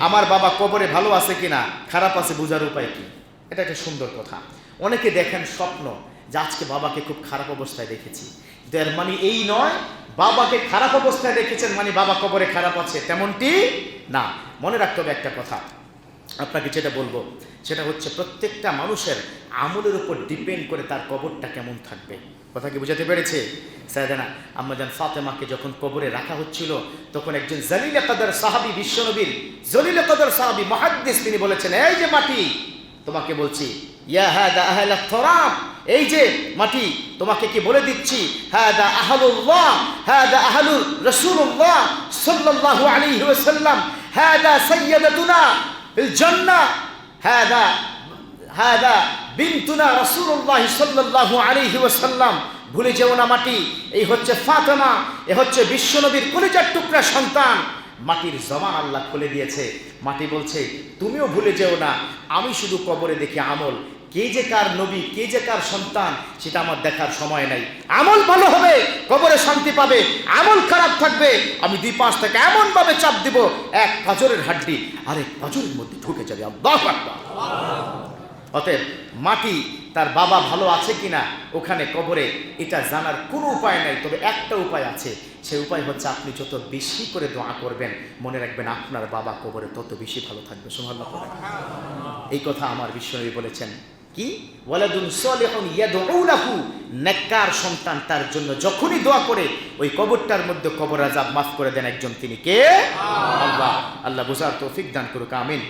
আমার বাবা কবরে ভালো আছে কিনা, খারাপ আছে বোঝার উপায় কি? এটা একটা সুন্দর কথা। অনেকে দেখেন স্বপ্ন যে আজকে বাবাকে খুব খারাপ অবস্থায় দেখেছি। এর মানে এই নয়, বাবাকে খারাপ অবস্থায় দেখেছেন মানে বাবা কবরে খারাপ আছে। তেমনটি না। মনে রাখতে হবে একটা কথা। আপনাকে যেটা বলব, সেটা হচ্ছে প্রত্যেকটা মানুষের আমলের উপর ডিপেন্ড করে তার কবরটা কেমন থাকবে। কথা কি বুঝাতে পেরেছে? সায়দানা আম্মাজান ফাতেমাকে যখন কবরে রাখা হচ্ছিল, তখন একজন জলিল কাদর সাহাবি বিশ্বনবীর, জলিল কাদর সাহাবি মহাদ্দেশ তিনি বলেছেন, এই যে মাটি, তোমাকে বলছি এই যে মাটি, তোমাকে কি বলে দিচ্ছি, হাদা আহলুল্লাহ, হাদা আহলুর রাসূলুল্লাহ সাল্লাল্লাহু আলাইহি ওয়াসাল্লাম, হাদা সাইয়্যিদাতুনা ভুলে যেও না মাটি এই হচ্ছে ফাতেমা এ হচ্ছে বিশ্বনবীর কলিজার টুকরা সন্তান। মাটির জমান আল্লাহ খুলে দিয়েছে। মাটি বলছে, তুমিও ভুলে যেও না, আমি শুধু কবরে দেখি আমল। কে যে কার নবী, কে যে কার সন্তান, সেটা আমার দেখার সময় নাই। আমল ভালো হবে, কবরে শান্তি পাবে, আমল খারাপ থাকবে। আমি দুই পাঁচ থেকে এমন ভাবে চাপ দিব, এক পাজরের হাড্ডি, আরেক পাজরের মধ্যে ঢুকে যাবে অতএব মাটি তার বাবা ভালো আছে কিনা ওখানে কবরে, এটা জানার কোনো উপায় নাই। তবে একটা উপায় আছে সেই উপায় হচ্ছে আপনি যত বেশি করে দোয়া করবেন, মনে রাখবেন আপনার বাবা কবরে তত বেশি ভালো থাকবে। সুমাল্লাহ করে এই কথা আমার বিশ্বনবী বলেছেন। কি? ওয়ালাদুন নেককার সন্তান তার জন্য যখনই দোয়া করে, ওই কবরটার মধ্যে কবর আযাব মাফ করে দেন একজন। তিনি কে? আল্লাহ। আল্লাহ বুঝার তৌফিক দান করুক। আমিন।